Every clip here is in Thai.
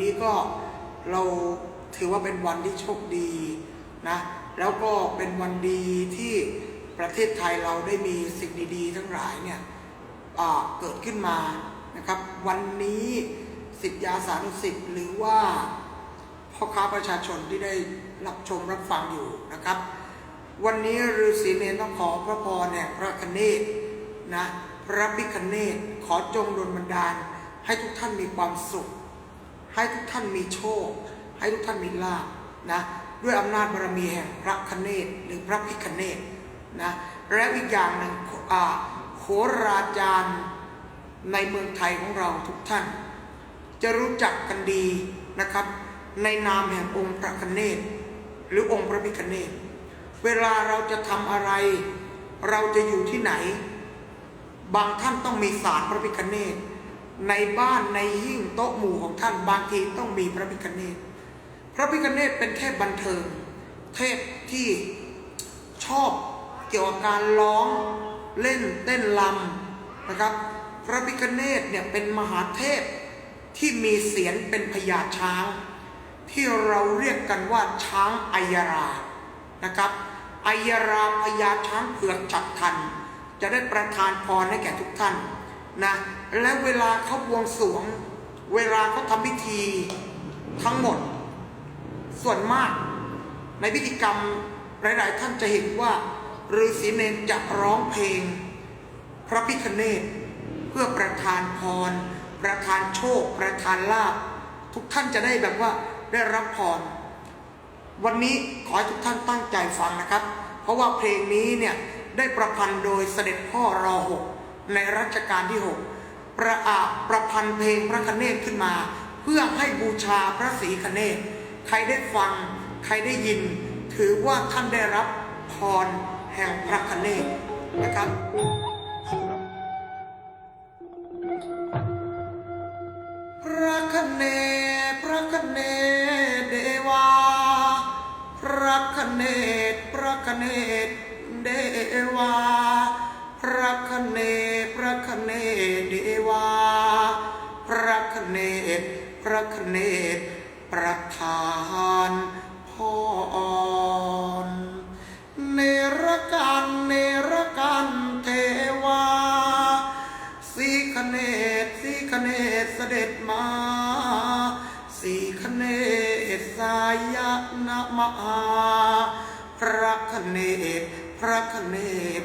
นี้ก็เราถือว่าเป็นวันที่โชคดีนะแล้วก็เป็นวันดีที่ประเทศไทยเราได้มีสิ่งดี ๆ ทั้งหลายเนี่ยเกิดขึ้นมานะครับ วันนี้สิทธิยาสารสิทธิ์หรือว่าพ่อค้าประชาชนที่ได้รับชมรับฟังอยู่นะครับ วันนี้ฤาษีเนรต้องขอพระพรเนี่ยพระคเนศนะพระพิคเนศขอจงดลบันดาลให้ทุกท่านมีความสุข ให้ทุกท่านมีโชค ให้ทุกท่านมีลาภนะด้วยอำนาจบารมีแห่งพระคเนศหรือพระพิคเนศนะและอีกอย่างหนึ่งโหราจารย์ในเมืองไทยของเราทุกท่าน จะรู้จักกันดีนะครับ ในนามแห่งองค์พระคเนศหรือองค์พระพิคเนศเวลาเราจะทำอะไร เราจะอยู่ที่ไหน บางท่านต้องมีศาลตร์พระพิคเนศ ในบ้านในหิ่งโต๊ะหมู่ของท่านบางทีต้องมีพระพิคเนตพระพิคเนตเป็นเทพบันเทิง เทพที่ชอบเกี่ยวกับการร้องเล่นเต้นลำนะครับ พระพิคเนตเนี่ยเป็นมหาเทพที่มีเสียงเป็นพญาช้าง ที่เราเรียกกันว่าช้างอัยรานะครับอัยราพญาช้างเผือกฉับทัน จะได้ประทานพรให้แก่ทุกท่าน นะและเวลาเขาบวงสวง เวลาเขาทำพิธีทั้งหมด ส่วนมากในพิธีกรรมหลาย ๆ ท่านจะเห็นว่าฤาษีเนรจะร้องเพลง พระพิคเนตเพื่อประทานพร ประทานโชค ประทานลาภทุกท่านจะได้แบบว่าได้รับพร วันนี้ขอให้ทุกท่านตั้งใจฟังนะครับ เพราะว่าเพลงนี้เนี่ยได้ประพันธ์โดยเสด็จพ่อรอหก ในรัชกาลที่ 6 ประอาประพันธ์เพลงพระคเนศขึ้นมา เพื่อให้บูชาพระศรีคเนศใครได้ฟัง ใครได้ยิน ถือว่าท่านได้รับพรแห่งพระคเนศนะครับพระคเนศพระคเนศเดวาพระคเนศพระคเนศเดวา พระคเน พระคเนเดวา พระคเนพระคเนประธานพ่อออรเนรกันเนรกันเทวาสีคเนตสีคเนตเสด็จมาสีคเนตสายนามาพระคเนตพระคเนต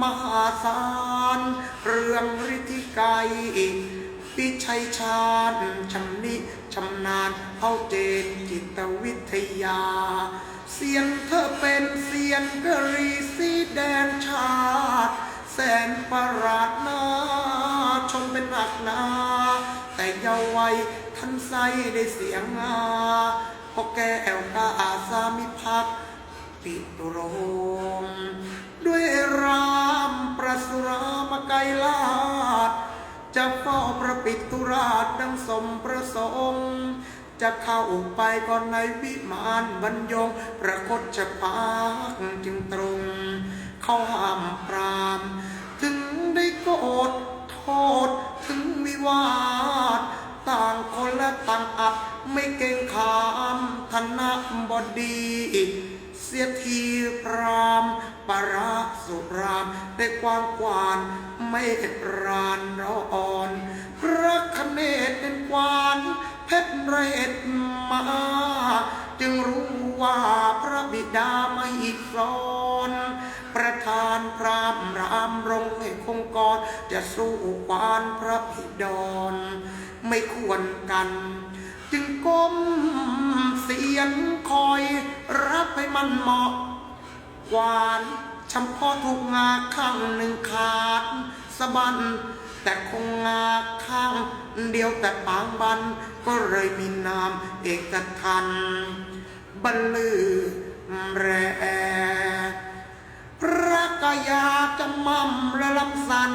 มหาศาลเรื่องฤทธิไกรปิชัยชาญชำนิชำนาญเอาเจนจิตวิทยา เสียงเธอเป็นเสียงกรีสีแดนชาติแสนประหลาดนาชมเป็นหนักนา แต่เยาวัยท่านใสได้เสียงอาพอแก้วกาอาสามิพักปิตุรม สุรามไกรลาดจะเฝ้าประปิตุราชดังสมประสงค์จะเข้าไปก่อนในวิมานบรรยงประคตจะพักจึงตรง เข้าห้ามปราม ถึงได้โกรธโทษถึงวิวาท ต่างคนและต่างอัดไม่เก่งขามธนบดี สียทีพรามปราสุรามได้กว้างกวานไม่รานร้อน พระคเนศเป็นกวานเพชรเรศมา จึงรู้ว่าพระบิดาไม่สอนประธานพรามรามรงให้คงกรจะสู้ควานพระบิดรไม่ควรกัน จึงก้มเสียงคอยรับให้มันเหมาะกวานชำพอถูกงาข้างหนึ่งขาดสะบัน แต่คงงาข้างเดียวแต่ปางบัน ก็เลยมีนามเอกทันบรรลือแรพระกายาจะมั่มและลำสัน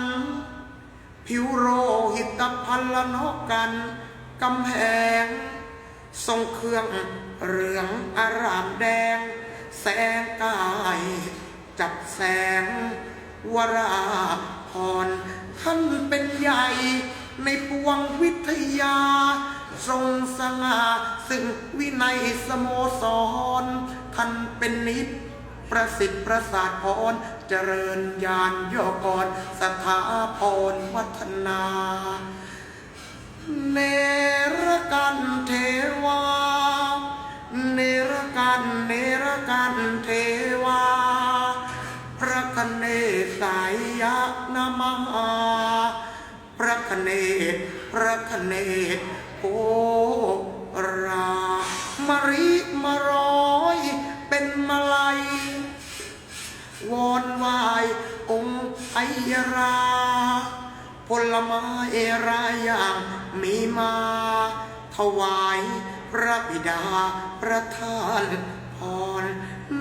ผิวโรหิตพันละนกกัน กำแพง ทรงเครื่องเหลืองอารามแดง แสงกายจับแสง วราพรท่านเป็นใหญ่ในปวงวิทยา ทรงสง่าซึ่งวินัยสโมสร ท่านเป็นนิตประสิทธิ์ประสาทพรเจริญญาณโยกรสถาพรวัฒนาเน พระคเนศโอรามริมาร้อยเป็นมาลัยวอนไหวายองค์ไอยราผลไม้รายอย่างมีมา ถวายพระบิดาประทานพร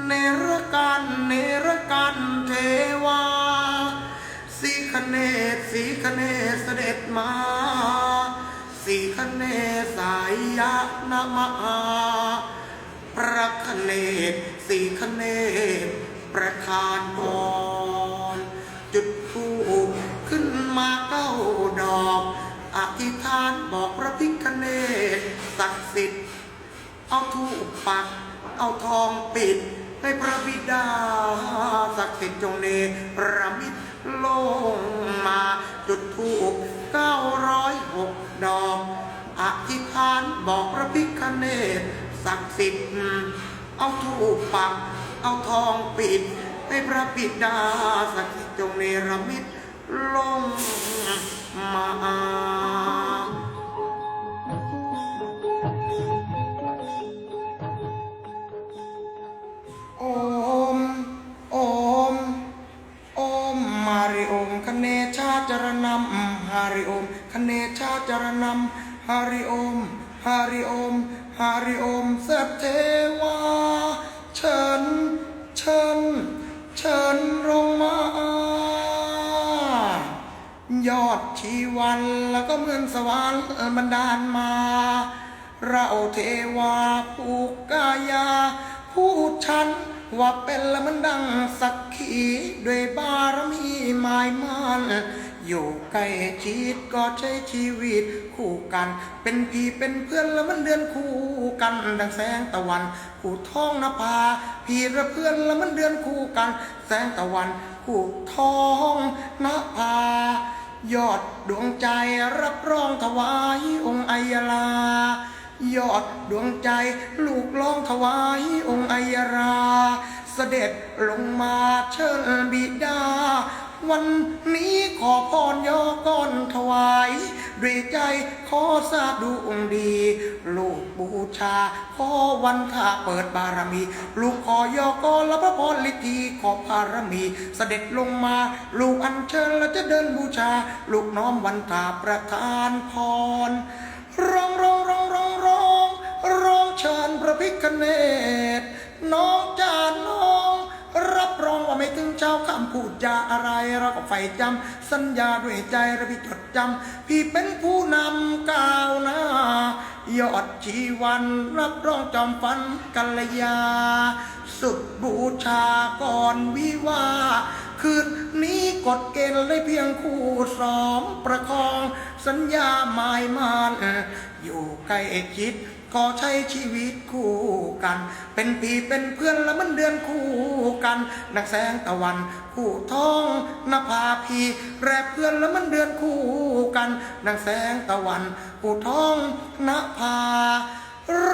เนรกันเนรกันเทวาสีคเนศสีคเนศเสด็จมา สีคเนศสายยะนามาพระคเนศสีคเนศประทานพรจุดทูปขึ้นมาเก้าดอก อธิษฐานบอกพระพิคเนศศักดิ์สิทธิ์ เอาทูปปัก เอาทองปิด ให้พระบิดาศักดิ์สิทธิ์จงเนรมิตลงมาจุดทูป เก้าร้อยหกดอก อธิษฐานบอกพระพิคเนศศักดิ์สิทธิ์ เอาถูปปัก เอาทองปิด ให้พระบิดาศักดิ์สิทธิ์จงเนรมิตลงมา นชาจรนำฮาริโอมคเนชาจรนำฮาริโอมฮาริโอมฮาริโอมสัตเทวาเชิญเชิญเชิญลงมา ยอดชีวันแล้วก็เหมือนสวรรค์บันดาลมา เราเทวาผูกกายาพูดฉันว่าเป็นละมันดังสักขีด้วยบารมีหมายมัน อยู่ใกล้ชิดก็ใช้ชีวิตคู่กัน เป็นพี่เป็นเพื่อนแล้วมันเดือนคู่กันดังแสงตะวัน คู่ท้องนภาพี่และเพื่อนแล้วมันเดือนคู่กัน แสงตะวัน คู่ท้องนภายอดดวงใจรับรองถวายองค์ไอยลายอดดวงใจลูกร้องถวายองค์ไอยรา เสด็จลงมาเชิญบิดา วันนี้ขอพรยอก่อนถวาย ด้วยใจขอทราบดูองดี ลูกบูชา ขอวันท่าเปิดบารมี ลูกขอยอก่อนและพระพรลิทีขอพารมี เสด็จลงมา ลูกอัญเชิญและจะเดินบูชา ลูกน้อมวันท่าประทานพรร้องร้องร้องร้องร้องร้องเชิญพระพิคเนตน้องจาน้อง รับรองว่าไม่ถึงเจ้าคำพูดจาอะไรเราก็ใฝ่จำสัญญาด้วยใจเราพี่จดจำพี่เป็นผู้นำก้าวหน้ายอดชีวันรับรองจอมฟันกัลยา สุดบูชาก่อนวิวาคืนนี้กฎเกณฑ์เลยเพียงคู่สองประคอง สัญญาหมายมันอยู่ใกล้ชิด ก็ใช้ชีวิตคู่กัน เป็นพี่เป็นเพื่อนและมันเดือนคู่กัน นักแสงตะวันคู่ท้องนภาพีแรเพื่อนและมันเดือนคู่กัน นักแสงตะวันคู่ท้องนภา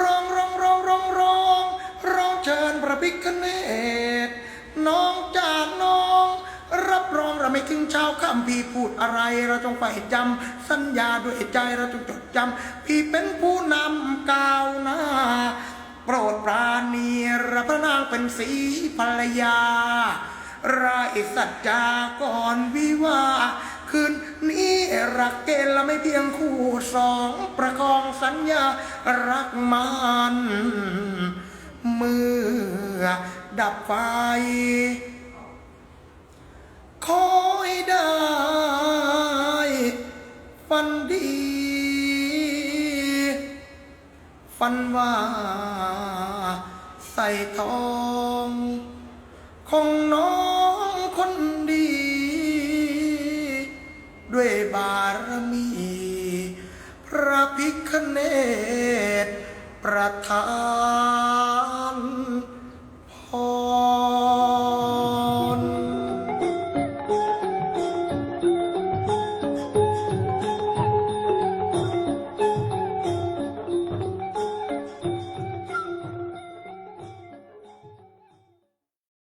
ร้องร้องร้องร้องร้องร้องเชิญพระพิคเนตน้องจากน้อง รองเราไม่ทิ้งเช้าค่ำพี่พูดอะไร เราต้องไปจำสัญญาด้วยใจเราต้องจดจำพี่เป็นผู้นำก้าวหน้าโปรดปราณีรับพระนางเป็นสีภรรยารายสัจจาก่อนวิวาคืนนี้รักเกณฑ์และไม่เพียงคู่สองประคองสัญญารักมันเมื่อดับไฟ ขอให้ได้ ฝันดี ฝันว่า ใส่ทองของน้องคนดี ด้วยบารมี พระพิคเนตประทาน